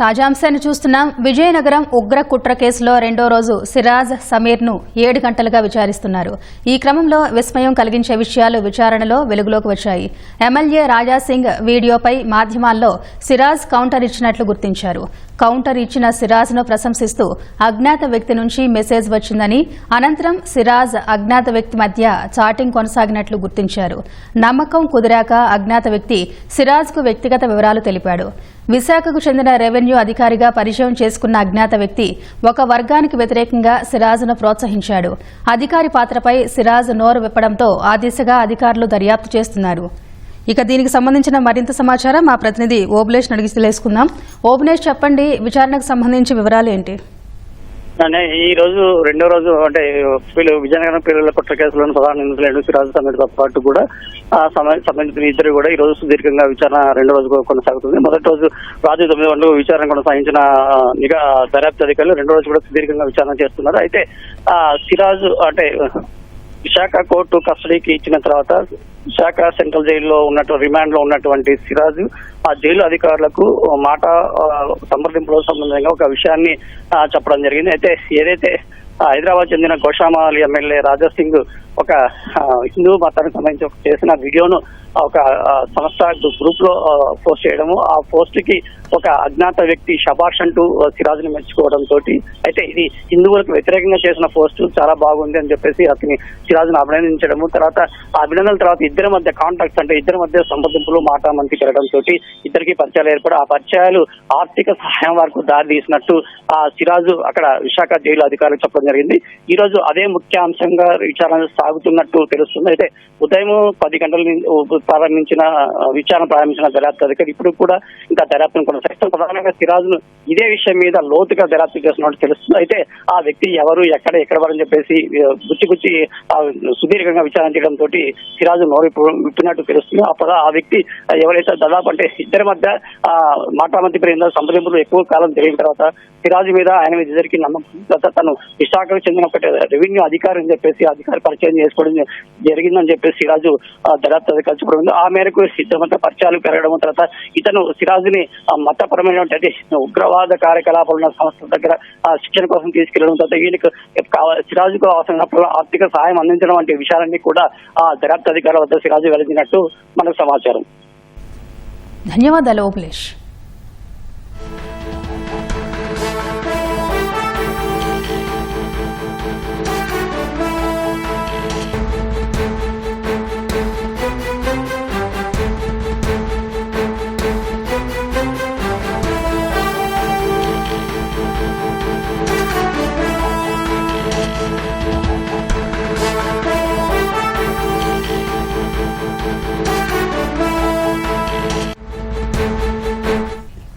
తాజా అంశాన్ని చూస్తున్నాం. విజయనగరం ఉగ్ర కుట్ర కేసులో రెండో రోజు సిరాజ్ సమీర్ను ఏడు గంటలుగా విచారిస్తున్నారు. ఈ క్రమంలో విస్మయం కలిగించే విషయాలు విచారణలో వెలుగులోకి వచ్చాయి. ఎమ్మెల్యే రాజాసింగ్ వీడియోపై మాధ్యమాల్లో సిరాజ్ కౌంటర్ ఇచ్చినట్లు గుర్తించారు. కౌంటర్ ఇచ్చిన సిరాజ్ను ప్రశంసిస్తూ అజ్ఞాత వ్యక్తి నుంచి మెసేజ్ వచ్చిందని అనంతరం సిరాజ్ అజ్ఞాత వ్యక్తి మధ్య చాటింగ్ కొనసాగినట్లు గుర్తించారు. నమ్మకం కుదిరాక అజ్ఞాత వ్యక్తి సిరాజ్కు వ్యక్తిగత వివరాలు తెలిపాడు. విశాఖకు చెందిన రెవెన్యూ అధికారిగా పరిచయం చేసుకున్న అజ్ఞాత వ్యక్తి ఒక వర్గానికి వ్యతిరేకంగా సిరాజ్ను ప్రోత్సహించాడు. అధికారి పాత్రపై సిరాజ్ నోరు విప్పడంతో ఆ దిశగా అధికారులు దర్యాప్తు చేస్తున్నారు. ఇక దీనికి సంబంధించిన మరింత సమాచారం మా ప్రతినిధి ఓబులేష్ అడిగి తెలుసుకుందాం. ఓబులేష్ చెప్పండి విచారణకు సంబంధించి వివరాలు ఏంటి? అంటే ఈ రోజు రెండో రోజు అంటే వీళ్ళు విజయనగరం పిల్లల కుట్ర కేసులను ప్రధాన నిందితులైన సిరాజ్ సమేతతో పాటు కూడా ఆ సంబంధించిన సంబంధిత ఇద్దరు కూడా ఈ రోజు సుదీర్ఘంగా విచారణ రెండో రోజు కొనసాగుతుంది. మొదటి రోజు రాజు తొమ్మిది గంటలకు విచారణ కొనసాగించిన నిఘా దర్యాప్తు అధికారులు రెండో రోజు కూడా సుదీర్ఘంగా విచారణ చేస్తున్నారు. అయితే ఆ సిరాజ్ అంటే విశాఖ కోర్టు కస్టడీకి ఇచ్చిన తర్వాత విశాఖ సెంట్రల్ జైల్లో ఉన్నట్టు రిమాండ్లో ఉన్నటువంటి సిరాజ్ ఆ జైలు అధికారులకు మాట ఆ, సంబంధంగా ఒక విషయాన్ని చెప్పడం జరిగింది. అయితే ఏదైతే హైదరాబాద్ చెందిన గోషామాలి ఎమ్మెల్యే రాజా సింగ్ ఒక హిందూ మతానికి సంబంధించి ఒక చేసిన వీడియోను ఒక సంస్థ గ్రూప్లో పోస్ట్ చేయడము. ఆ పోస్ట్కి ఒక అజ్ఞాత వ్యక్తి షబాష్ అంటూ ఆ, సిరాజ్ని మెచ్చుకోవడం తోటి అయితే ఇది హిందువులకు వ్యతిరేకంగా చేసిన పోస్ట్ చాలా బాగుంది అని చెప్పేసి అతని సిరాజ్ను అభినందించడము. తర్వాత ఆ అభినందన తర్వాత ఇద్దరి మధ్య కాంటాక్ట్స్ అంటే ఇద్దరి మధ్య సంప్రదింపులు మాట మంచి పెరగడం తోటి ఇద్దరికి పరిచయాలు ఏర్పడి ఆ పరిచయాలు ఆర్థిక సహాయం వరకు దారి తీసినట్టు ఆ సిరాజు అక్కడ విశాఖ జైలు అధికారులు చెప్పడం జరిగింది. ఈ రోజు అదే ముఖ్య అంశంగా విచారణ సాగుతున్నట్టు తెలుస్తుంది. అయితే ఉదయం పది గంటల నుంచి ప్రారంభించిన విచారణ ప్రారంభించిన దర్యాప్తు అధికారి ఇప్పుడు కూడా ఇంకా దర్యాప్తును కొనసాగిస్తాం ప్రధానంగా సిరాజును ఇదే విషయం మీద లోతుగా దర్యాప్తు చేస్తున్నట్టు తెలుస్తుంది. అయితే ఆ వ్యక్తి ఎవరు ఎక్కడ ఎక్కడ వారని చెప్పేసి గుచ్చి గుచ్చి సుదీర్ఘంగా విచారణ చేయడం తోటి సిరాజు నోరు విప్పినట్టు తెలుస్తుంది. అప్పుడు ఆ వ్యక్తి ఎవరైతే దాదాపు అంటే ఇద్దరి మధ్య ఆ, మాటామంతి ప్రేమ సంప్రదింపులు ఎక్కువ కాలం జరిగిన తర్వాత సిరాజు మీద ఆయన మీద ఇద్దరికి నమ్మకం తను విశాఖకు చెందిన ఒకటి రెవెన్యూ అధికారి అని చెప్పేసి అధికారి పరిచయం చేసుకోవడం జరిగిందని చెప్పేసి సిరాజు ఆ, దర్యాప్తు అధికారులు చెప్పడం ఆ మేరకు ఇద్దరి పరిచయాలు పెరగడం తర్వాత ఇతను సిరాజుని మతపరమైనటువంటి ఉగ్రవాద కార్యకలాపాలు ఉన్న సంస్థల దగ్గర శిక్షణ కోసం తీసుకెళ్ళడం తర్వాత ఈయనకు సిరాజుకు అవసరమైనప్పుడు ఆర్థిక సహాయం అందించడం వంటి విషయాలన్నీ కూడా ఆ దర్యాప్తు అధికారుల వద్ద సిరాజు వెలిగినట్టు మనకు సమాచారం. ధన్యవాదాలు ఓపలేష్